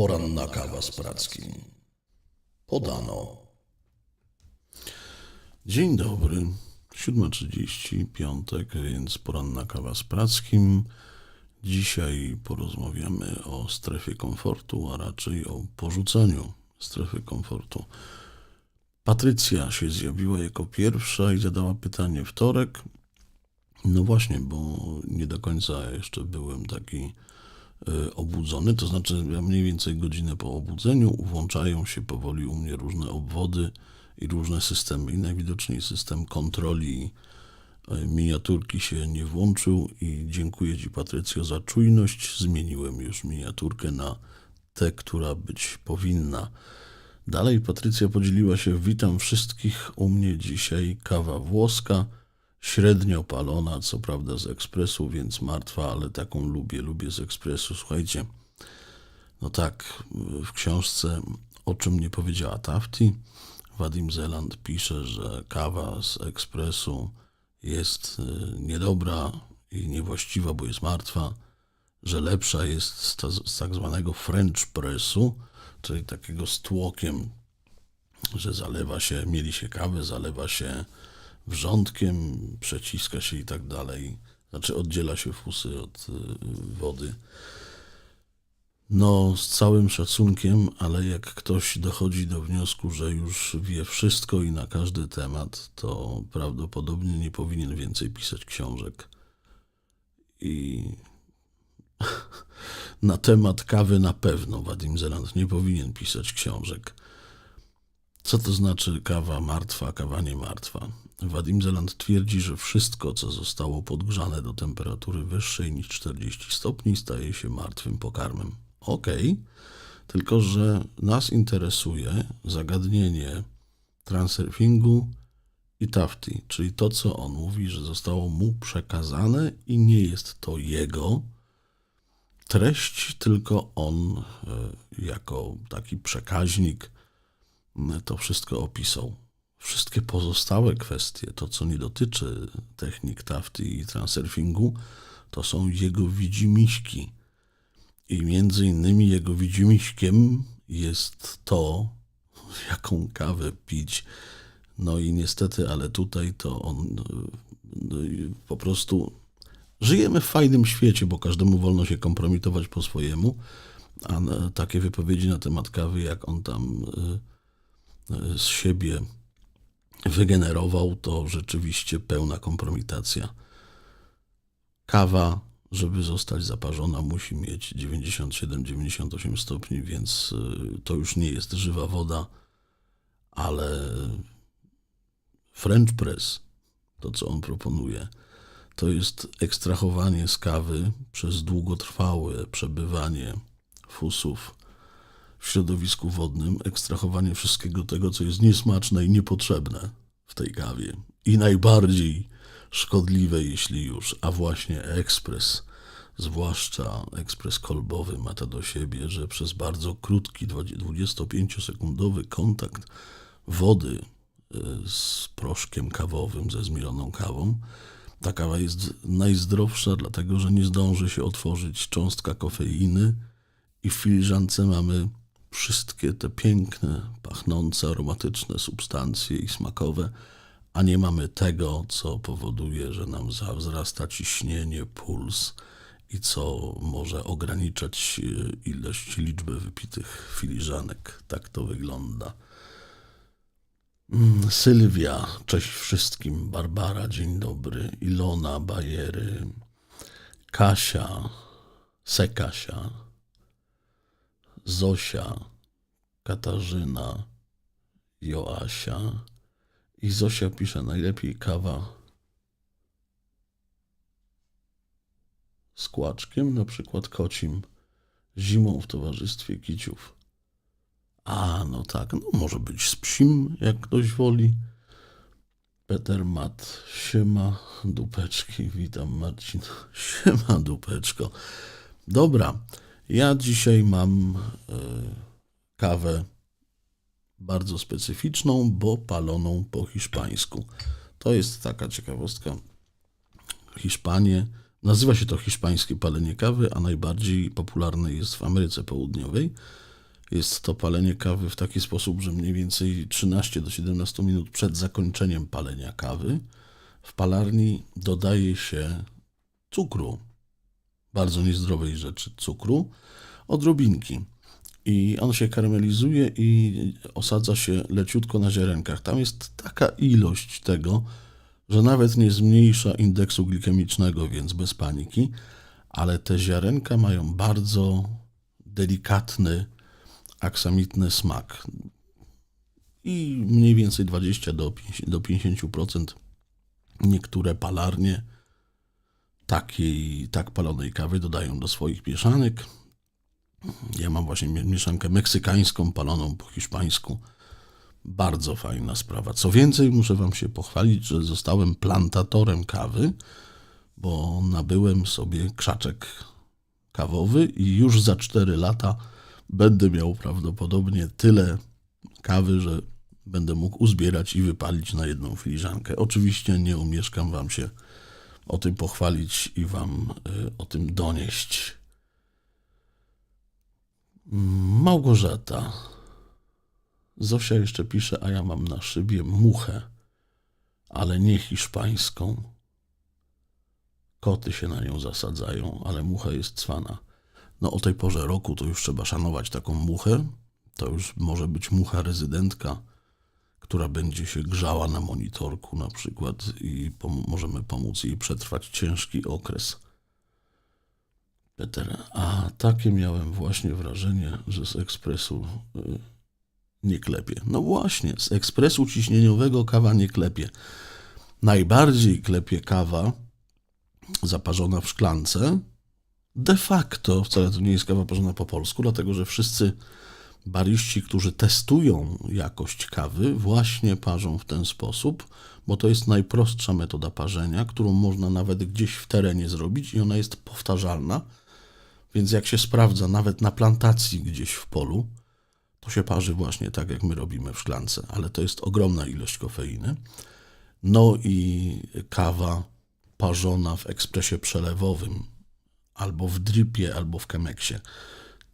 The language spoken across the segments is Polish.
Poranna kawa z Prackim. Podano. Dzień dobry. 7.30, piątek, więc poranna kawa z Prackim. Dzisiaj porozmawiamy o strefie komfortu, a raczej o porzuceniu strefy komfortu. Patrycja się zjawiła jako pierwsza i zadała pytanie wtorek. No właśnie, bo nie do końca jeszcze byłem taki obudzony, to znaczy ja mniej więcej godzinę po obudzeniu włączają się powoli u mnie różne obwody i różne systemy. I najwidoczniej system kontroli y, miniaturki się nie włączył i dziękuję Ci Patrycjo za czujność, zmieniłem już miniaturkę na tę, która być powinna. Dalej Patrycja podzieliła się, witam wszystkich, u mnie dzisiaj kawa włoska, średnio palona, co prawda z ekspresu, więc martwa, ale taką lubię, lubię z ekspresu. Słuchajcie, no tak, w książce O czym nie powiedziała Tafti, Wadim Zeland pisze, że kawa z ekspresu jest y, niedobra i niewłaściwa, bo jest martwa, że lepsza jest z, ta, z tak zwanego French pressu, czyli takiego z tłokiem, że zalewa się, mieli się kawę, zalewa się wrzątkiem, przeciska się i tak dalej. Znaczy oddziela się fusy od y, wody. No, z całym szacunkiem, ale jak ktoś dochodzi do wniosku, że już wie wszystko i na każdy temat, to prawdopodobnie nie powinien więcej pisać książek. I na temat kawy na pewno Wadim Zeland nie powinien pisać książek. Co to znaczy kawa martwa, kawa nie martwa? Wadim Zeland twierdzi, że wszystko, co zostało podgrzane do temperatury wyższej niż 40 stopni, staje się martwym pokarmem. Okej, tylko że nas interesuje zagadnienie transurfingu i tafti, czyli to, co on mówi, że zostało mu przekazane i nie jest to jego treść, tylko on e, jako taki przekaźnik to wszystko opisał. Wszystkie pozostałe kwestie, to co nie dotyczy technik tafti i transurfingu, to są jego widzimiśki. I między innymi jego widzimiśkiem jest to, jaką kawę pić. No i niestety, ale tutaj to on y, po prostu żyjemy w fajnym świecie, bo każdemu wolno się kompromitować po swojemu, a takie wypowiedzi na temat kawy, jak on tam y, y, z siebie wygenerował, to rzeczywiście pełna kompromitacja. Kawa, żeby zostać zaparzona, musi mieć 97-98 stopni, więc y, to już nie jest żywa woda, ale French press, to co on proponuje, to jest ekstrahowanie z kawy przez długotrwałe przebywanie fusów w środowisku wodnym, ekstrahowanie wszystkiego tego, co jest niesmaczne i niepotrzebne w tej kawie. I najbardziej szkodliwe, jeśli już, a właśnie ekspres, zwłaszcza ekspres kolbowy, ma to do siebie, że przez bardzo krótki, 25-sekundowy kontakt wody y, z proszkiem kawowym, ze zmieloną kawą, ta kawa jest najzdrowsza, dlatego że nie zdąży się otworzyć cząstka kofeiny i w filiżance mamy wszystkie te piękne, pachnące, aromatyczne substancje i smakowe, a nie mamy tego, co powoduje, że nam wzrasta ciśnienie, puls i co może ograniczać e, ilość, liczbę wypitych filiżanek. Tak to wygląda. Mm, Sylwia, cześć wszystkim. Barbara, dzień dobry. Ilona, Bajery. Kasia, Sekasia. Zosia, Katarzyna, Joasia. I Zosia pisze najlepiej kawa z kłaczkiem, na przykład kocim, zimą w towarzystwie kiciów. A, no tak, no może być z psim, jak ktoś woli. Peter Mat, siema dupeczki, witam Marcin, siema dupeczko. Dobra, ja dzisiaj mam e, kawę bardzo specyficzną, bo paloną po hiszpańsku. To jest taka ciekawostka. Hiszpanie, nazywa się to hiszpańskie palenie kawy, a najbardziej popularne jest w Ameryce Południowej. Jest to palenie kawy w taki sposób, że mniej więcej 13 do 17 minut przed zakończeniem palenia kawy w palarni dodaje się cukru, bardzo niezdrowej rzeczy, cukru, odrobinki. I on się karamelizuje i osadza się leciutko na ziarenkach. Tam jest taka ilość tego, że nawet nie zmniejsza indeksu glikemicznego, więc bez paniki, ale te ziarenka mają bardzo delikatny, aksamitny smak. I mniej więcej 20 do 50%, do 50% niektóre palarnie takiej, tak palonej kawy dodają do swoich mieszanek. Ja mam właśnie mie- mieszankę meksykańską, paloną po hiszpańsku. Bardzo fajna sprawa. Co więcej, muszę Wam się pochwalić, że zostałem plantatorem kawy, bo nabyłem sobie krzaczek kawowy i już za 4 lata będę miał prawdopodobnie tyle kawy, że będę mógł uzbierać i wypalić na jedną filiżankę. Oczywiście nie umieszkam Wam się o tym pochwalić i Wam y, o tym donieść. Małgorzata. Zosia jeszcze pisze, a ja mam na szybie muchę, ale nie hiszpańską. Koty się na nią zasadzają, ale mucha jest cwana. No o tej porze roku to już trzeba szanować taką muchę. To już może być mucha rezydentka, która będzie się grzała na monitorku na przykład i pom- możemy pomóc jej przetrwać ciężki okres. Peter, a takie miałem właśnie wrażenie, że z ekspresu y, nie klepie. No właśnie, z ekspresu ciśnieniowego kawa nie klepie. Najbardziej klepie kawa zaparzona w szklance. De facto wcale to nie jest kawa parzona po polsku, dlatego że wszyscy bariści, którzy testują jakość kawy, właśnie parzą w ten sposób, bo to jest najprostsza metoda parzenia, którą można nawet gdzieś w terenie zrobić i ona jest powtarzalna. Więc jak się sprawdza nawet na plantacji gdzieś w polu, to się parzy właśnie tak, jak my robimy w szklance, ale to jest ogromna ilość kofeiny. No i kawa parzona w ekspresie przelewowym, albo w dripie, albo w kemeksie.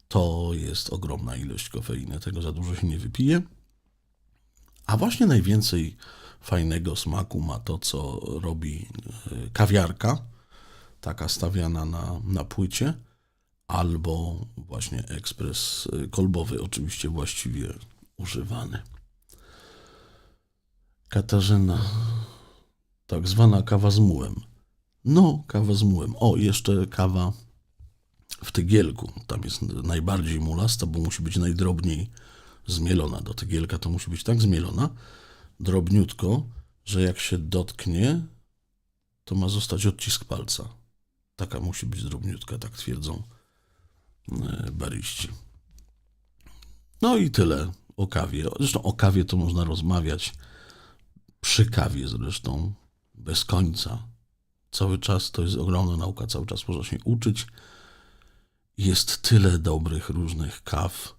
To jest ogromna ilość kofeiny, tego za dużo się nie wypije. A właśnie najwięcej fajnego smaku ma to, co robi e, kawiarka, taka stawiana na, na płycie, albo właśnie ekspres e, kolbowy, oczywiście właściwie używany. Katarzyna, tak zwana kawa z mułem. No, kawa z mułem. O, jeszcze kawa w tygielku. Tam jest najbardziej mulasta, bo musi być najdrobniej zmielona. Do tygielka to musi być tak zmielona, drobniutko, że jak się dotknie, to ma zostać odcisk palca. Taka musi być drobniutka, tak twierdzą e, bariści. No i tyle o kawie. Zresztą o kawie to można rozmawiać przy kawie zresztą bez końca. Cały czas to jest ogromna nauka, cały czas można się uczyć. Jest tyle dobrych różnych kaw,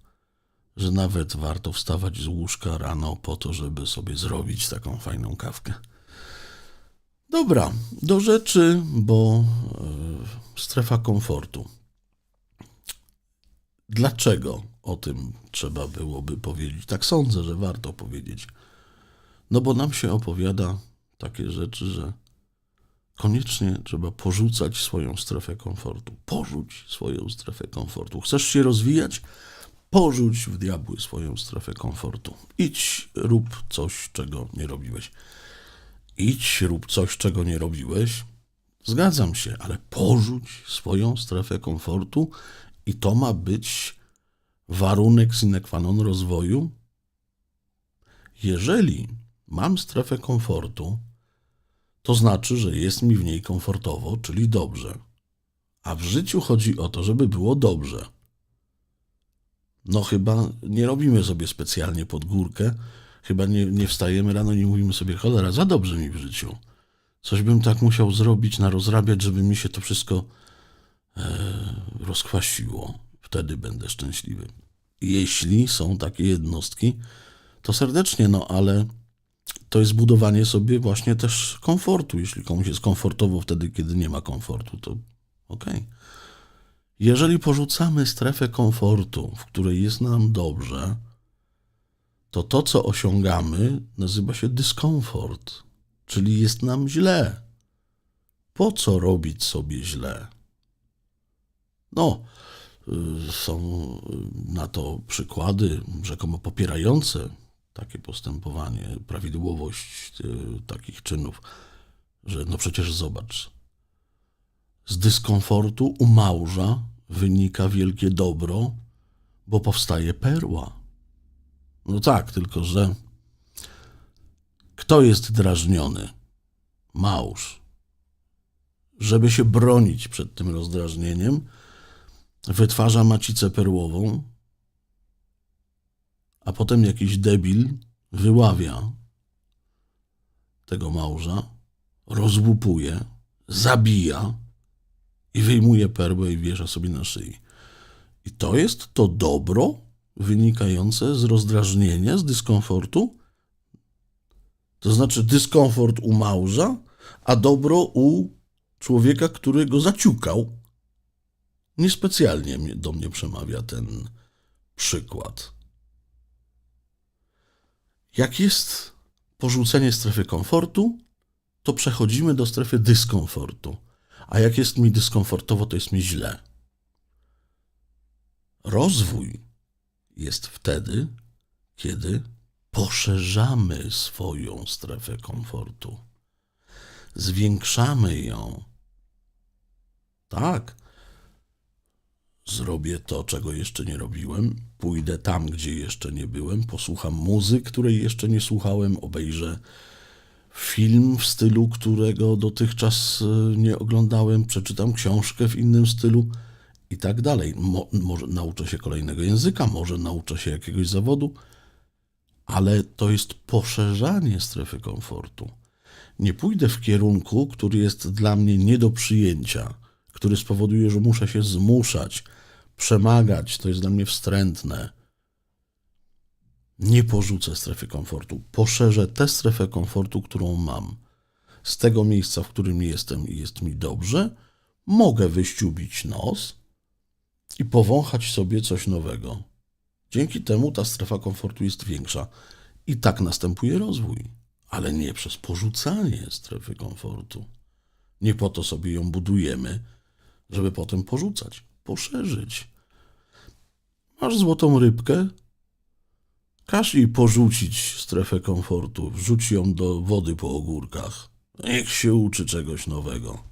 że nawet warto wstawać z łóżka rano po to, żeby sobie zrobić taką fajną kawkę. Dobra, do rzeczy, bo e, strefa komfortu. Dlaczego o tym trzeba byłoby powiedzieć? Tak sądzę, że warto powiedzieć. No bo nam się opowiada takie rzeczy, że koniecznie trzeba porzucać swoją strefę komfortu. Porzuć swoją strefę komfortu. Chcesz się rozwijać? Porzuć w diabły swoją strefę komfortu. Idź, rób coś, czego nie robiłeś. Idź, rób coś, czego nie robiłeś. Zgadzam się, ale porzuć swoją strefę komfortu i to ma być warunek sine qua non rozwoju. Jeżeli mam strefę komfortu, to znaczy, że jest mi w niej komfortowo, czyli dobrze. A w życiu chodzi o to, żeby było dobrze. No chyba nie robimy sobie specjalnie pod górkę, chyba nie, nie wstajemy rano i nie mówimy sobie, cholera, za dobrze mi w życiu. Coś bym tak musiał zrobić, narozrabiać, żeby mi się to wszystko e. Wtedy będę szczęśliwy. Jeśli są takie jednostki, to serdecznie, no ale to jest budowanie sobie właśnie też komfortu. Jeśli komuś jest komfortowo wtedy, kiedy nie ma komfortu, to okej. Jeżeli porzucamy strefę komfortu, w której jest nam dobrze, to to, co osiągamy, nazywa się dyskomfort, czyli jest nam źle. Po co robić sobie źle? No, y, są na to przykłady rzekomo popierające takie postępowanie, prawidłowość y, takich czynów, że no przecież zobacz, z dyskomfortu u małża wynika wielkie dobro, bo powstaje perła. No tak, tylko że kto jest drażniony? Małż. Żeby się bronić przed tym rozdrażnieniem, wytwarza macicę perłową, a potem jakiś debil wyławia tego małża, rozłupuje, zabija i wyjmuje perłę i wiesza sobie na szyi. I to jest to dobro wynikające z rozdrażnienia, z dyskomfortu? To znaczy dyskomfort u małża, a dobro u człowieka, który go zaciukał. Niespecjalnie do mnie przemawia ten przykład. Jak jest porzucenie strefy komfortu, to przechodzimy do strefy dyskomfortu. A jak jest mi dyskomfortowo, to jest mi źle. Rozwój jest wtedy, kiedy poszerzamy swoją strefę komfortu. Zwiększamy ją. Tak. Zrobię to, czego jeszcze nie robiłem. Pójdę tam, gdzie jeszcze nie byłem. Posłucham muzyk, której jeszcze nie słuchałem. Obejrzę film w stylu, którego dotychczas e, nie oglądałem. Przeczytam książkę w innym stylu i tak dalej. Mo, może nauczę się kolejnego języka, może nauczę się jakiegoś zawodu, ale to jest poszerzanie strefy komfortu. Nie pójdę w kierunku, który jest dla mnie nie do przyjęcia, który spowoduje, że muszę się zmuszać, przemagać, to jest dla mnie wstrętne. Nie porzucę strefy komfortu. Poszerzę tę strefę komfortu, którą mam. Z tego miejsca, w którym jestem i jest mi dobrze, mogę wyściubić nos i powąchać sobie coś nowego. Dzięki temu ta strefa komfortu jest większa i tak następuje rozwój, ale nie przez porzucanie strefy komfortu. Nie po to sobie ją budujemy, żeby potem porzucać, poszerzyć. Masz złotą rybkę, każ jej porzucić strefę komfortu, wrzuć ją do wody po ogórkach. Niech się uczy czegoś nowego.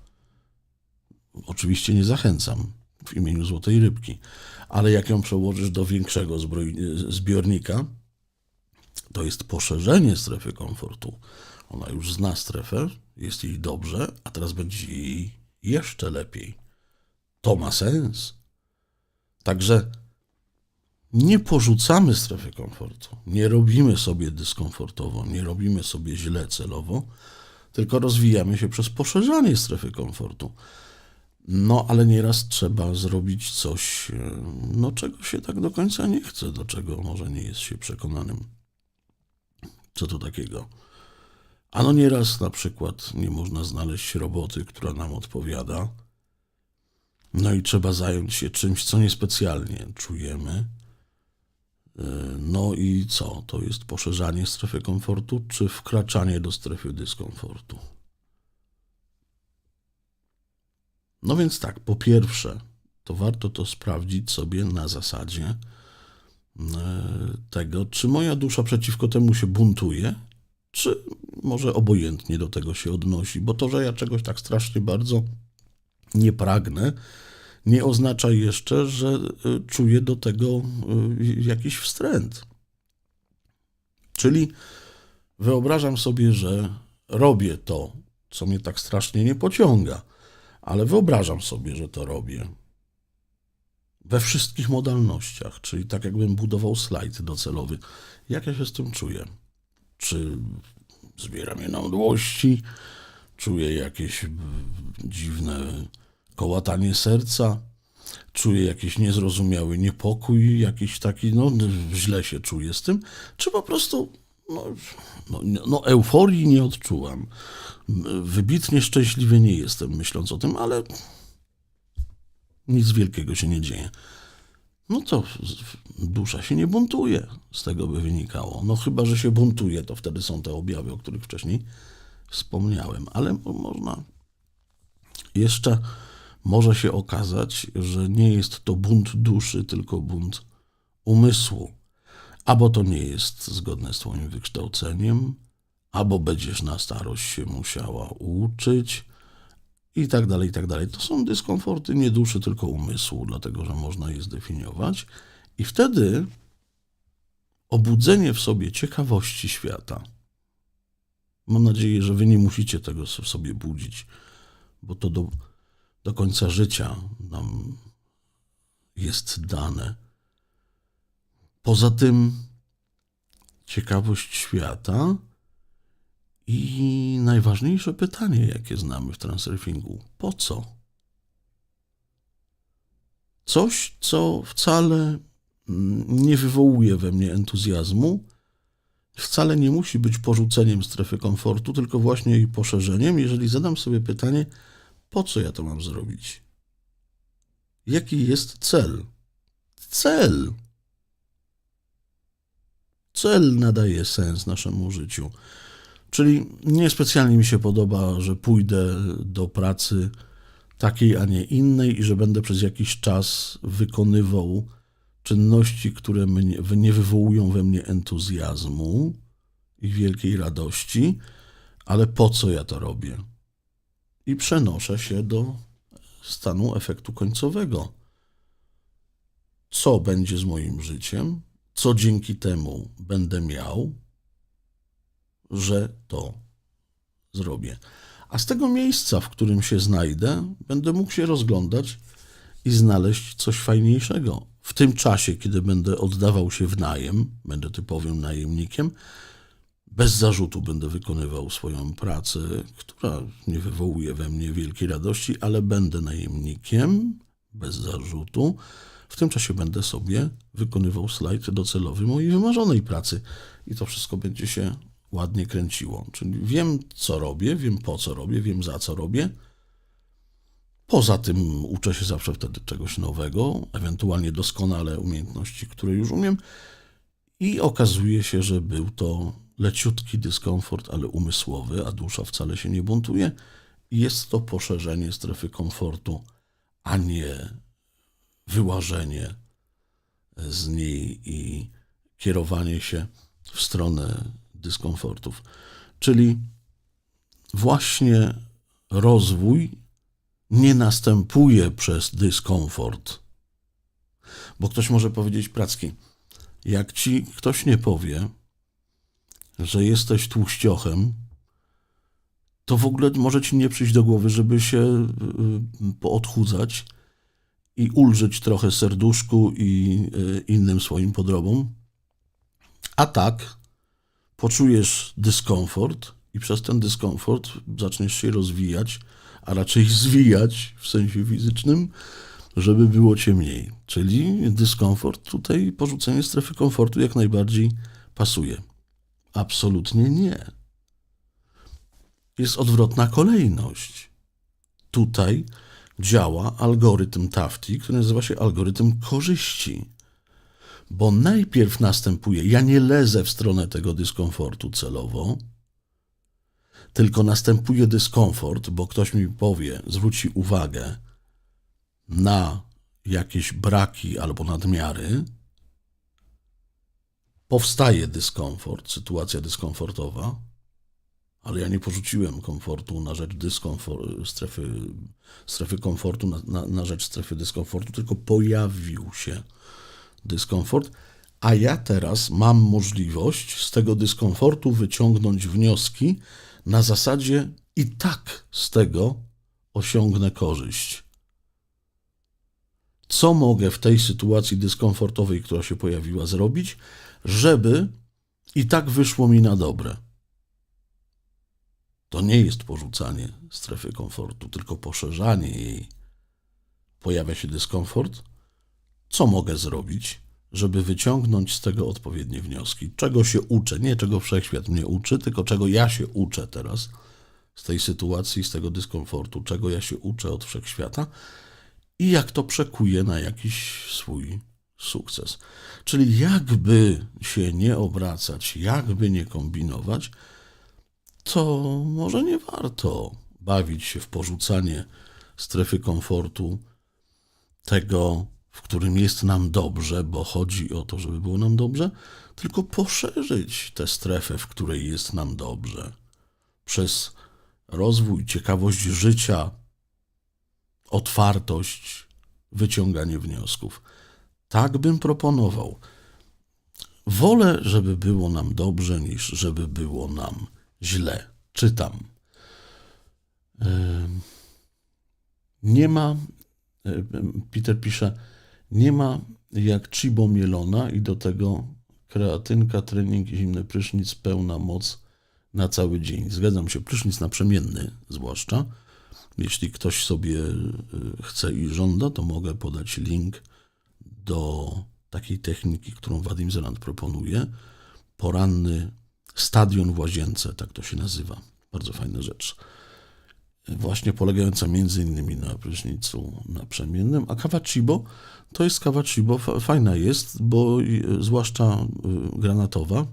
Oczywiście nie zachęcam w imieniu złotej rybki, ale jak ją przełożysz do większego zbiornika, to jest poszerzenie strefy komfortu. Ona już zna strefę, jest jej dobrze, a teraz będzie jej jeszcze lepiej. To ma sens. Także nie porzucamy strefy komfortu, nie robimy sobie dyskomfortowo, nie robimy sobie źle celowo, tylko rozwijamy się przez poszerzanie strefy komfortu. No, ale nieraz trzeba zrobić coś, e, no, czego się tak do końca nie chce, do czego może nie jest się przekonanym. Co to takiego? Ano nieraz na przykład nie można znaleźć roboty, która nam odpowiada. No i trzeba zająć się czymś, co niespecjalnie czujemy. Yy, No i co? To jest poszerzanie strefy komfortu, czy wkraczanie do strefy dyskomfortu? No więc tak, po pierwsze, to warto to sprawdzić sobie na zasadzie e, tego, czy moja dusza przeciwko temu się buntuje, czy może obojętnie do tego się odnosi, bo to, że ja czegoś tak strasznie bardzo nie pragnę, nie oznacza jeszcze, że e, czuję do tego e, jakiś wstręt. Czyli wyobrażam sobie, że robię to, co mnie tak strasznie nie pociąga, ale wyobrażam sobie, że to robię. We wszystkich modalnościach, czyli tak jakbym budował slajd docelowy. Jak ja się z tym czuję? Czy zbiera mnie na mdłości? Czuję jakieś mm, dziwne kołatanie serca? Czuję jakiś niezrozumiały niepokój, jakiś taki, no źle się czuję z tym? Czy po prostu, no, no, no euforii nie odczuwam? Wybitnie szczęśliwy nie jestem, myśląc o tym, ale Nic wielkiego się nie dzieje. No to dusza się nie buntuje, z tego by wynikało. No chyba, że się buntuje, to wtedy są te objawy, o których wcześniej wspomniałem. Ale mo- można jeszcze może się okazać, że nie jest to bunt duszy, tylko bunt umysłu. Albo to nie jest zgodne z Twoim wykształceniem, albo będziesz na starość się musiała uczyć i tak dalej, i tak dalej. To są dyskomforty nie duszy, tylko umysłu, dlatego że można je zdefiniować. I wtedy obudzenie w sobie ciekawości świata. Mam nadzieję, że Wy nie musicie tego w sobie budzić, bo to do, do końca życia nam jest dane. Poza tym ciekawość świata i najważniejsze pytanie, jakie znamy w transurfingu: po co? Coś, co wcale nie wywołuje we mnie entuzjazmu, wcale nie musi być porzuceniem strefy komfortu, tylko właśnie jej poszerzeniem, jeżeli zadam sobie pytanie, po co ja to mam zrobić? Jaki jest cel? Cel! Cel nadaje sens naszemu życiu. Czyli niespecjalnie mi się podoba, że pójdę do pracy takiej, a nie innej i że będę przez jakiś czas wykonywał czynności, które mnie, nie wywołują we mnie entuzjazmu i wielkiej radości, ale po co ja to robię? I przenoszę się do stanu efektu końcowego. Co będzie z moim życiem? Co dzięki temu będę miał? że to zrobię. A z tego miejsca, w którym się znajdę, będę mógł się rozglądać i znaleźć coś fajniejszego. W tym czasie, kiedy będę oddawał się w najem, będę typowym najemnikiem, bez zarzutu będę wykonywał swoją pracę, która nie wywołuje we mnie wielkiej radości, ale będę najemnikiem bez zarzutu. W tym czasie będę sobie wykonywał slajd docelowy mojej wymarzonej pracy i to wszystko będzie się ładnie kręciło. Czyli wiem, co robię, wiem po co robię, wiem za co robię. Poza tym uczę się zawsze wtedy czegoś nowego, ewentualnie doskonale umiejętności, które już umiem. I okazuje się, że był to leciutki dyskomfort, ale umysłowy, a dusza wcale się nie buntuje. Jest to poszerzenie strefy komfortu, a nie wyłażenie z niej i kierowanie się w stronę dyskomfortów. Czyli właśnie rozwój nie następuje przez dyskomfort. Bo ktoś może powiedzieć, Pracki, jak ci ktoś nie powie, że jesteś tłuściochem, to w ogóle może ci nie przyjść do głowy, żeby się y, poodchudzać i ulżyć trochę serduszku i y, innym swoim podrobom. A tak, poczujesz dyskomfort i przez ten dyskomfort zaczniesz się rozwijać, a raczej zwijać w sensie fizycznym, żeby było cię mniej. Czyli dyskomfort, tutaj porzucenie strefy komfortu jak najbardziej pasuje. Absolutnie nie. Jest odwrotna kolejność. Tutaj działa algorytm Tafti, który nazywa się algorytm korzyści bo najpierw następuje, ja nie lezę w stronę tego dyskomfortu celowo, tylko następuje dyskomfort, bo ktoś mi powie, zwróci uwagę na jakieś braki albo nadmiary, powstaje dyskomfort, sytuacja dyskomfortowa, ale ja nie porzuciłem komfortu na rzecz dyskomfort, strefy, strefy komfortu, na, na, na rzecz strefy dyskomfortu, tylko pojawił się dyskomfort, a ja teraz mam możliwość z tego dyskomfortu wyciągnąć wnioski na zasadzie i tak z tego osiągnę korzyść. Co mogę w tej sytuacji dyskomfortowej, która się pojawiła, zrobić, żeby i tak wyszło mi na dobre? To nie jest porzucanie strefy komfortu, tylko poszerzanie jej. Pojawia się dyskomfort, co mogę zrobić, żeby wyciągnąć z tego odpowiednie wnioski? Czego się uczę? Nie czego wszechświat mnie uczy, tylko czego ja się uczę teraz z tej sytuacji, z tego dyskomfortu, czego ja się uczę od wszechświata i jak to przekuje na jakiś swój sukces. Czyli jakby się nie obracać, jakby nie kombinować, to może nie warto bawić się w porzucanie strefy komfortu tego, w którym jest nam dobrze, bo chodzi o to, żeby było nam dobrze, tylko poszerzyć tę strefę, w której jest nam dobrze. Przez rozwój, ciekawość życia, otwartość, wyciąganie wniosków. Tak bym proponował. Wolę, żeby było nam dobrze, niż żeby było nam źle. Czytam. Nie ma, Peter pisze, nie ma jak chibo mielona i do tego kreatynka, trening, zimny prysznic, pełna moc na cały dzień. Zgadzam się, prysznic naprzemienny zwłaszcza. Jeśli ktoś sobie y, chce i żąda, to mogę podać link do takiej techniki, którą Wadim Zeland proponuje. Poranny stadion w łazience, tak to się nazywa. Bardzo fajna rzecz. Właśnie polegająca między innymi na prysznicu naprzemiennym, a kawa Chibo to jest kawa Chibo, fa- fajna jest, bo y, zwłaszcza y, granatowa,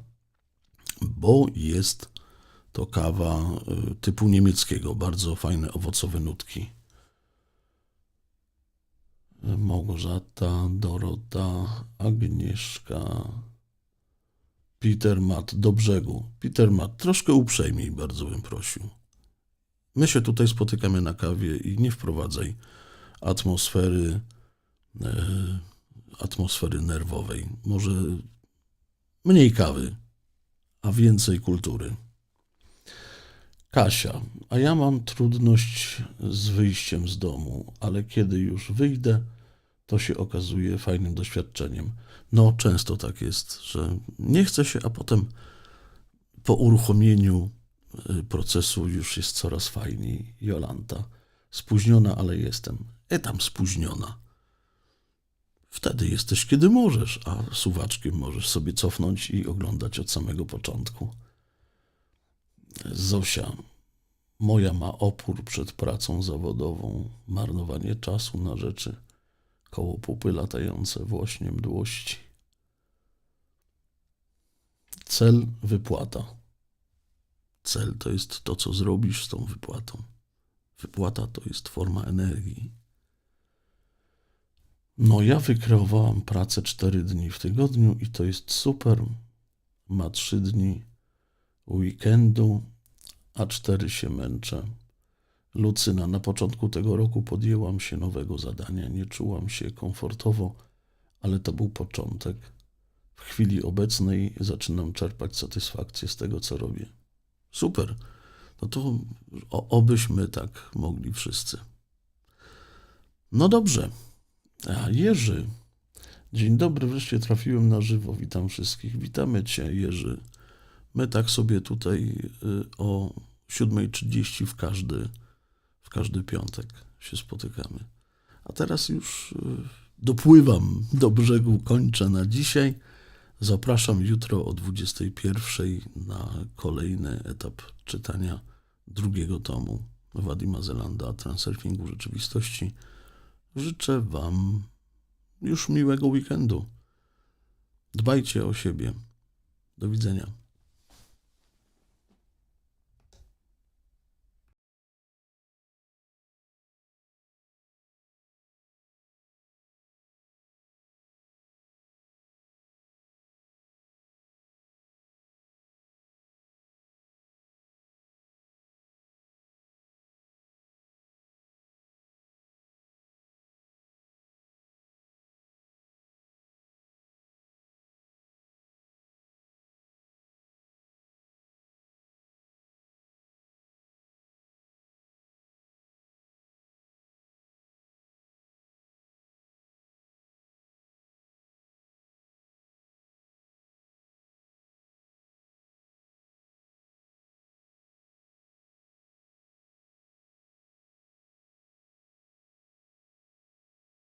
bo jest to kawa y, typu niemieckiego, bardzo fajne owocowe nutki. Małgorzata, Dorota, Agnieszka, Peter Matt, do brzegu. Peter Matt, troszkę uprzejmiej bardzo bym prosił. My się tutaj spotykamy na kawie i nie wprowadzaj atmosfery, e, atmosfery nerwowej. Może mniej kawy, a więcej kultury. Kasia, a ja mam trudność z wyjściem z domu, ale kiedy już wyjdę, to się okazuje fajnym doświadczeniem. No, często tak jest, że nie chce się, a potem po uruchomieniu y, procesu już jest coraz fajniej. Jolanta, spóźniona, ale jestem. E tam spóźniona. Wtedy jesteś, kiedy możesz, a suwaczkiem możesz sobie cofnąć i oglądać od samego początku. Zosia, moja ma opór przed pracą zawodową, marnowanie czasu na rzeczy koło pupy latające w łośnie mdłości. Cel wypłata. Cel to jest to, co zrobisz z tą wypłatą. Wypłata to jest forma energii. No, ja wykreowałam pracę 4 dni w tygodniu i to jest super. Ma 3 dni weekendu, a 4 się męczę. Lucyna, na początku tego roku podjęłam się nowego zadania. Nie czułam się komfortowo, ale to był początek. W chwili obecnej zaczynam czerpać satysfakcję z tego, co robię. Super. No to obyśmy tak mogli wszyscy. No dobrze. A Jerzy. Dzień dobry, wreszcie trafiłem na żywo. Witam wszystkich. Witamy Cię, Jerzy. My tak sobie tutaj y, o 7.30 w każdy, w każdy piątek się spotykamy. A teraz już y, dopływam do brzegu, kończę na dzisiaj. Zapraszam jutro o 21.00 na kolejny etap czytania drugiego tomu Wadima Zelanda Transurfingu rzeczywistości. Życzę Wam już miłego weekendu. Dbajcie o siebie. Do widzenia.